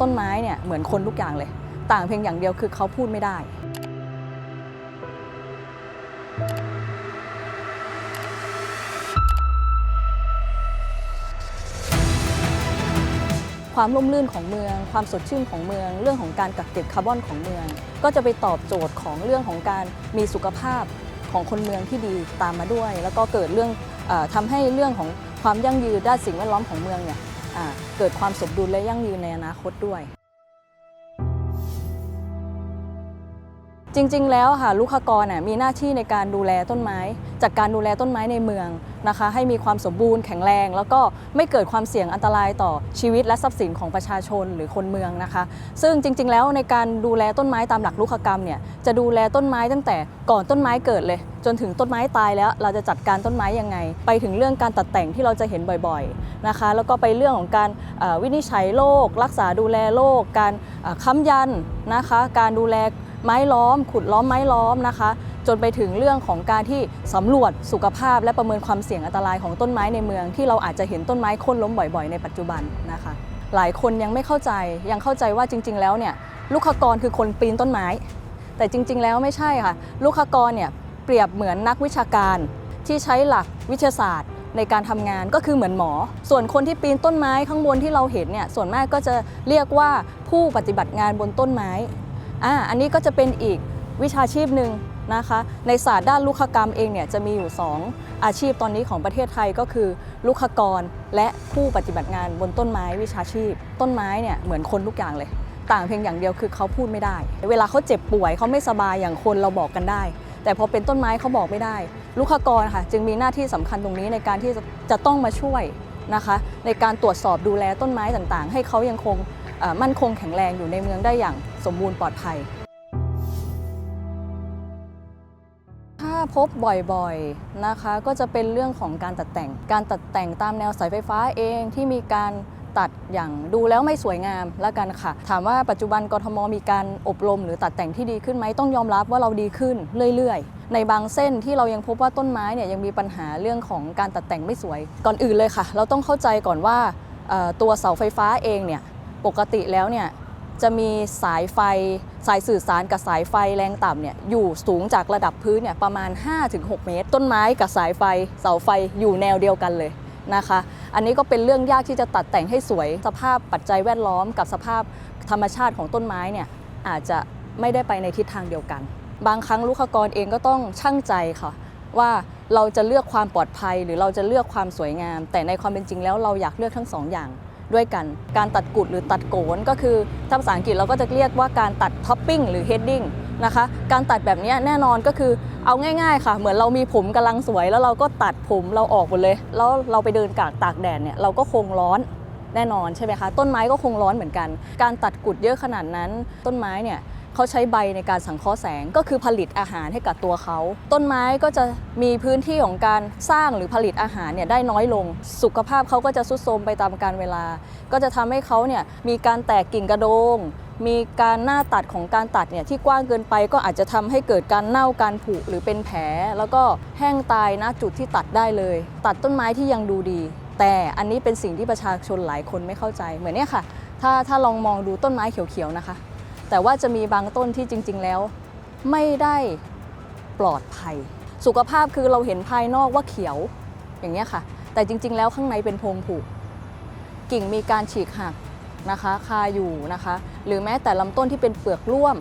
ต้นไม้เนี่ยเหมือนคนทุกอย่างเลย ต่างเพียงอย่างเดียวคือเขาพูดไม่ได้ ความร่มรื่นของเมือง ความสดชื่นของเมือง เรื่องของการกักเก็บคาร์บอนของเมือง ก็จะไปตอบโจทย์ของเรื่องของการมีสุขภาพของคนเมืองที่ดีตามมาด้วย แล้วก็เกิดเรื่องออทำให้เรื่องของความยั่งยืนด้านสิ่งแวดล้อมของเมืองเนี่ย เกิดความสมดุลและยั่งยืนในอนาคตด้วย จริง ๆ แล้วค่ะลูกคกรมีหน้าที่ในการดูแลต้นไม้จัดการดูแลต้นไม้ในเมืองนะคะ ให้มีความสมบูรณ์แข็งแรง แล้วก็ไม่เกิดความเสี่ยงอันตรายต่อชีวิตและทรัพย์สินของประชาชนหรือคนเมืองนะคะ ซึ่งจริง ๆ แล้วในการดูแลต้นไม้ตามหลักลูกกรรมเนี่ยจะดูแลต้นไม้ตั้งแต่ก่อนต้นไม้เกิดเลย จนถึงต้นไม้ตายแล้ว เราจะจัดการต้นไม้ยังไง ไปถึงเรื่องการตัดแต่งที่เราจะเห็นบ่อยๆนะคะ แล้วก็ไปเรื่องของการวินิจฉัยโรครักษาดูแลโรคการค้ำยันนะคะ การดูแล ไม้ล้อม ขุดล้อมไม้ล้อมนะคะ จนไปถึงเรื่องของการที่สำรวจสุขภาพ และประเมินความเสี่ยงอันตรายของต้นไม้ในเมือง ที่เราอาจจะเห็นต้นไม้โค่นล้มบ่อยๆ ในปัจจุบันนะคะ หลายคนยังไม่เข้าใจยังเข้าใจว่าจริง ๆ แล้วเนี่ยลูกขกรคือคนปีนต้นไม้ แต่จริง ๆ แล้วไม่ใช่ค่ะ ลูกขกรเนี่ยเปรียบเหมือนนักวิชาการที่ใช้หลักวิทยาศาสตร์ในการทำงานก็คือเหมือนหมอ ส่วนคนที่ปีนต้นไม้ข้างบนที่เราเห็นเนี่ยส่วนมากก็จะเรียกว่าผู้ปฏิบัติงานบนต้นไม้ อ่าอันนี้ก็จะเป็นอีกวิชาชีพหนึ่งนะคะ ในศาสตร์ด้านลูกขกรรมเองเนี่ยจะมีอยู่ 2 อาชีพตอนนี้ของประเทศไทยก็คือ ลูกขกรและผู้ปฏิบัติงานบนต้นไม้วิชาชีพ ต้นไม้เนี่ยเหมือนคนทุกอย่างเลย ต่างเพียงอย่างเดียวคือเขาพูดไม่ได้ เวลาเขาเจ็บป่วยเขาไม่สบายอย่างคนเราบอกกันได้ แต่พอเป็นต้นไม้เขาบอกไม่ได้ ลูกขกรค่ะ จึงมีหน้าที่สำคัญตรงนี้ในการที่จะจะต้องมาช่วยนะคะ ในการตรวจสอบดูแลต้นไม้ต่างๆ ให้เขายังคงมั่นคงแข็งแรงอยู่ในเมืองได้อย่าง สมบูรณ์ปลอดภัย ถ้าพบบ่อยๆนะคะ ก็จะเป็นเรื่องของการตัดแต่ง การตัดแต่งตามแนวสายไฟฟ้าเองที่มีการตัดอย่างดูแล้วไม่สวยงามละกันค่ะ ถามว่าปัจจุบันกทมมีการอบรม หรือตัดแต่งที่ดีขึ้นไหมต้องยอมรับว่าเราดีขึ้นเรื่อยๆ ในบางเส้นที่เรายังพบว่าต้นไม้เนี่ยยังมีปัญหาเรื่องของการตัดแต่งไม่สวย ก่อนอื่นเลยค่ะ เราต้องเข้าใจก่อนว่าตัวเสาไฟฟ้าเองเนี่ยปกติแล้วเนี่ย จะมีสายไฟสายสื่อสารกับสายไฟแรงต่ำเนี่ยอยู่สูงจากระดับพื้นเนี่ยประมาณ 5-6 เมตร ต้นไม้กับสายไฟเสาไฟอยู่แนวเดียวกันเลยนะคะ อันนี้ก็เป็นเรื่องยากที่จะตัดแต่งให้สวย สภาพปัจจัยแวดล้อมกับสภาพธรรมชาติของต้นไม้เนี่ยอาจจะไม่ได้ไปในทิศทางเดียวกัน บางครั้งลูกค้ากรเองก็ต้องชั่งใจค่ะ ว่าเราจะเลือกความปลอดภัย หรือเราจะเลือกความสวยงาม แต่ในความเป็นจริงแล้วเราอยากเลือกทั้งสองอย่าง ด้วยกัน การตัดกุดหรือตัดโกนก็คือถ้าภาษาอังกฤษเราก็จะเรียกว่าการตัดท็อปปิ้งหรือเฮดดิ้งนะคะการตัดแบบนี้แน่นอนก็คือเอาง่ายๆ ค่ะ เหมือนเรามีผมกำลังสวย แล้วเราก็ตัดผมเราออกหมดเลย แล้วเราไปเดินกากตากแดดเนี่ยเราก็คงร้อนแน่นอนใช่ไหมคะ ต้นไม้ก็คงร้อนเหมือนกัน การตัดกุดเยอะขนาดนั้น ต้นไม้เนี่ย เขาใช้ใบในการสังเคราะห์แสงก็คือผลิตอาหารให้กับตัวเขา ต้นไม้ก็จะมีพื้นที่ของการสร้างหรือผลิตอาหารเนี่ยได้น้อยลง สุขภาพเขาก็จะทรุดโทรมไปตามกาลเวลา ก็จะทำให้เขาเนี่ยมีการแตกกิ่งกระโดง มีการหน้าตัดของการตัดเนี่ยที่กว้างเกินไปก็อาจจะทำให้เกิดการเน่าการผุหรือเป็นแผล แล้วก็แห้งตายณจุดที่ตัดได้เลย ตัดต้นไม้ที่ยังดูดี แต่อันนี้เป็นสิ่งที่ประชาชนหลายคนไม่เข้าใจเหมือนเนี่ยค่ะ ถ้าถ้าลองมองดูต้นไม้เขียวๆนะคะ แต่ว่าจะมีบางต้นที่จริง ๆ แล้ว ไม่ได้ปลอดภัย สุขภาพคือเราเห็นภายนอกว่าเขียวอย่างเงี้ยค่ะ แต่จริง ๆ แล้วข้างในเป็นโพรงผุกิ่งมีการฉีกหักนะคะ คาอยู่นะคะ หรือแม้แต่ลำต้นที่เป็นเปลือกร่วม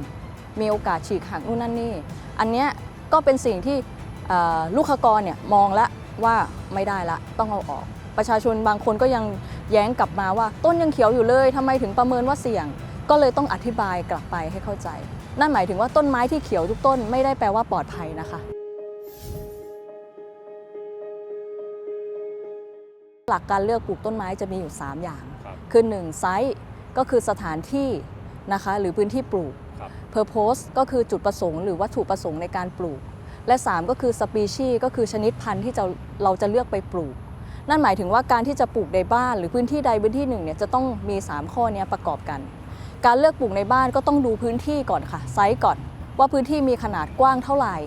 มีโอกาสฉีกหักนู่นนั่นนี่ อันเนี้ยก็เป็นสิ่งที่ลูกคกรเนี่ยมองละว่าไม่ได้ละต้องเอาออก ประชาชนบางคนก็ยังแย้งกลับมาว่า ต้นยังเขียวอยู่เลยทำไมถึงประเมินว่าเสี่ยง ก็เลยต้องอธิบายกลับไปให้เข้าใจ นั่นหมายถึงว่าต้นไม้ที่เขียวทุกต้นไม่ได้แปลว่าปลอดภัยนะคะ หลักการเลือกปลูกต้นไม้จะมีอยู่ 3 อย่างครับคือ1ไซส์ก็คือสถานที่นะคะหรือพื้นที่ปลูกครับ Purpose ก็คือจุดประสงค์หรือวัตถุประสงค์ในการปลูก และ 3 ก็คือ Species ก็คือชนิดพันธุ์ที่จะเราจะเลือกไปปลูก นั่นหมายถึงว่าการที่จะปลูกในบ้านหรือพื้นที่ใดพื้นที่หนึ่งเนี่ยจะต้องมี 3 ข้อเนี้ยประกอบกัน การเลือกปลูกในบ้านก็ต้องดูพื้นที่ก่อนค่ะไซส์ก่อน ว่าพื้นที่มีขนาดกว้างเท่าไหร่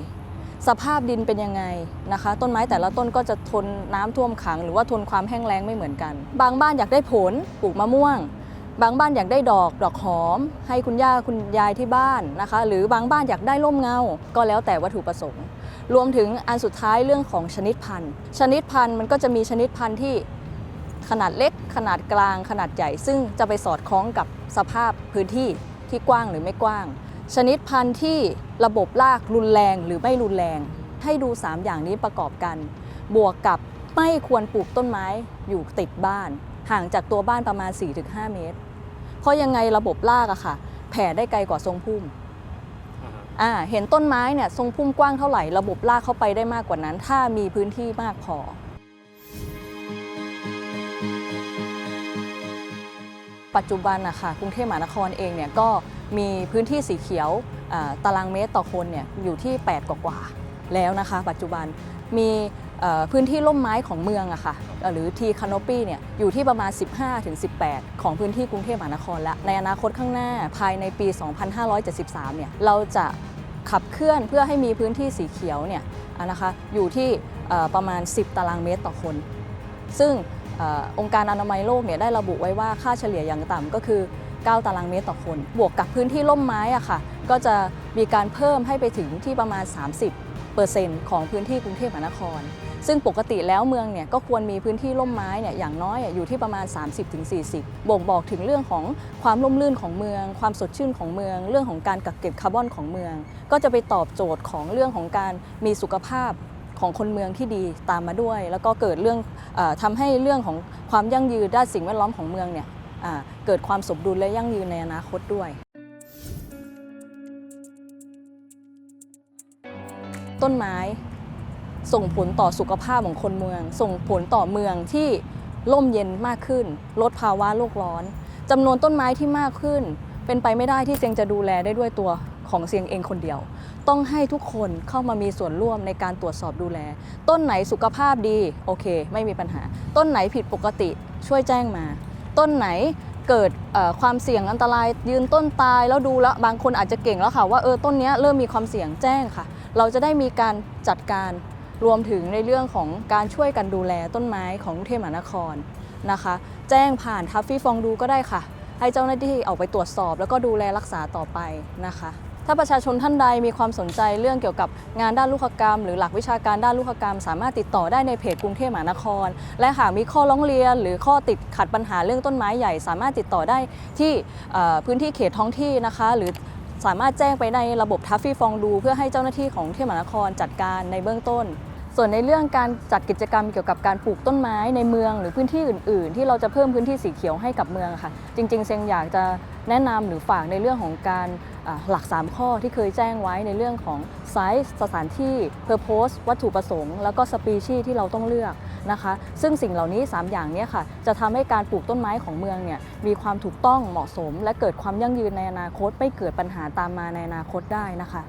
สภาพดินเป็นยังไงนะคะ ต้นไม้แต่ละต้นก็จะทนน้ำท่วมขัง หรือว่าทนความแห้งแล้งไม่เหมือนกัน บางบ้านอยากได้ผลปลูกมะม่วง บางบ้านอยากได้ดอกดอกหอม ให้คุณย่าคุณยายที่บ้านนะคะ หรือบางบ้านอยากได้ร่มเงา ก็แล้วแต่วัตถุประสงค์ รวมถึงอันสุดท้ายเรื่องของชนิดพันธุ์ ชนิดพันธุ์มันก็จะมีชนิดพันธุ์ที่ ขนาดเล็ก ขนาดกลาง ขนาดใหญ่ ซึ่งจะไปสอดคล้องกับสภาพพื้นที่ที่กว้างหรือไม่กว้าง ชนิดพันธุ์ที่ระบบรากรุนแรงหรือไม่รุนแรง ให้ดู 3 อย่างนี้ประกอบกัน บวกกับไม่ควรปลูกต้นไม้อยู่ติดบ้าน ห่างจากตัวบ้านประมาณ 4-5 เมตร เพราะยังไงระบบรากอะค่ะ แผ่ได้ไกลกว่าทรงพุ่มอ่าฮะอ่าเห็นต้นไม้เนี่ยทรงพุ่มกว้างเท่าไหร่ระบบรากเข้าไปได้มากกว่านั้น ถ้ามีพื้นที่มากพอ ปัจจุบันนะคะกรุงเทพมหานครเองเนี่ยก็มีพื้นที่สีเขียวตารางเมตรต่อคนเนี่ยอยู่ที่ 8 กว่าๆแล้วนะคะ ปัจจุบันมีพื้นที่ร่มไม้ของเมืองอะค่ะเอ่อหรือทีคานอปีเนี่ยอยู่ที่ประมาณ 15-18 ของพื้นที่กรุงเทพมหานครแล้วในอนาคตข้างหน้าภายในปี 2573 เนี่ยเราจะขับเคลื่อนเพื่อให้มีพื้นที่สีเขียวเนี่ยนะคะอยู่ที่ประมาณ 10 ตารางเมตรต่อคน ซึ่ง อองค์การอนามัยโลกเนี่ยได้ระบุไว้ว่าค่าเฉลี่ยอย่างต่ำก็คือ 9 ตารางเมตรต่อคน บวกกับพื้นที่ร่มไม้อะค่ะ ก็จะมีการเพิ่มให้ไปถึงที่ประมาณ 30เปอร์เซ็นต์ของพื้นที่กรุงเทพมหานคร ซึ่งปกติแล้วเมืองเนี่ยก็ควรมีพื้นที่ร่มไม้เนี่ยอย่างน้อยอยู่ที่ประมาณ 30-40 บ่งบอกถึงเรื่องของความร่มรื่นของเมือง ความสดชื่นของเมือง เรื่องของการกักเก็บคาร์บอนของเมือง ก็จะไปตอบโจทย์ของเรื่องของการมีสุขภาพ ของคนเมืองที่ดีตามมาด้วย แล้วก็เกิดเรื่องออทำให้เรื่องของความยั่งยืนด้านสิ่งแวดล้อมของเมืองเนี่ยเกิดความสมดุลและยั่งยืนในอนาคตด้วย ต้นไม้ส่งผลต่อสุขภาพของคนเมือง ส่งผลต่อเมืองที่ร่มเย็นมากขึ้น ลดภาวะโลกร้อนจำนวนต้นไม้ที่มากขึ้น เป็นไปไม่ได้ที่เซียงจะดูแลได้ด้วยตัวของเซียงเองคนเดียว ต้องให้ทุกคนเข้ามามีส่วนร่วมในการตรวจสอบดูแล ต้นไหนสุขภาพดีโอเค ไม่มีปัญหา ต้นไหนผิดปกติช่วยแจ้งมา ต้นไหนเกิดความเสี่ยงอันตรายยืนต้นตายแล้วดูแล้วบางคนอาจจะเก่งแล้วค่ะว่าเออต้นนี้เริ่มมีความเสี่ยงแจ้งค่ะ เราจะได้มีการจัดการรวมถึงในเรื่องของการช่วยกันดูแลต้นไม้ของกรุงเทพมหานครนะคะ แจ้งผ่านทัฟฟี่ฟองดูก็ได้ค่ะ ให้เจ้าหน้าที่ออกไปตรวจสอบแล้วก็ดูแลรักษาต่อไปนะคะ ถ้าประชาชนท่านใดมีความสนใจเรื่องเกี่ยวกับงานด้านลูกกรรม หรือหลักวิชาการด้านลูกกรรม สามารถติดต่อได้ในเพจกรุงเทพมหานคร และหากมีข้อร้องเรียน หรือข้อติดขัดปัญหาเรื่องต้นไม้ใหญ่ สามารถติดต่อได้ที่พื้นที่เขตท้องที่นะคะ หรือสามารถแจ้งไปในระบบทัฟฟี่ฟองดู เพื่อให้เจ้าหน้าที่ของเทพมหานครจัดการในเบื้องต้นส่วนในเรื่องการจัดกิจกรรมเกี่ยวกับการปลูกต้นไม้ในเมืองหรือพื้นที่อื่น ๆ ที่เราจะเพิ่มพื้นที่สีเขียวให้กับเมืองค่ะ จริง ๆ เซงอยากจะแนะนำหรือฝากในเรื่องของการ หลัก 3 ข้อที่เคยแจ้งไว้ในเรื่องของไซส์สถานที่ Purpose วัตถุประสงค์ แล้วก็สปีชีส์ที่เราต้องเลือกนะคะ ซึ่งสิ่งเหล่านี้ 3 อย่างนี้ค่ะ จะทำให้การปลูกต้นไม้ของเมืองเนี่ยมีความถูกต้องเหมาะสม และเกิดความยั่งยืนในอนาคต ไม่เกิดปัญหาตามมาในอนาคตได้นะคะ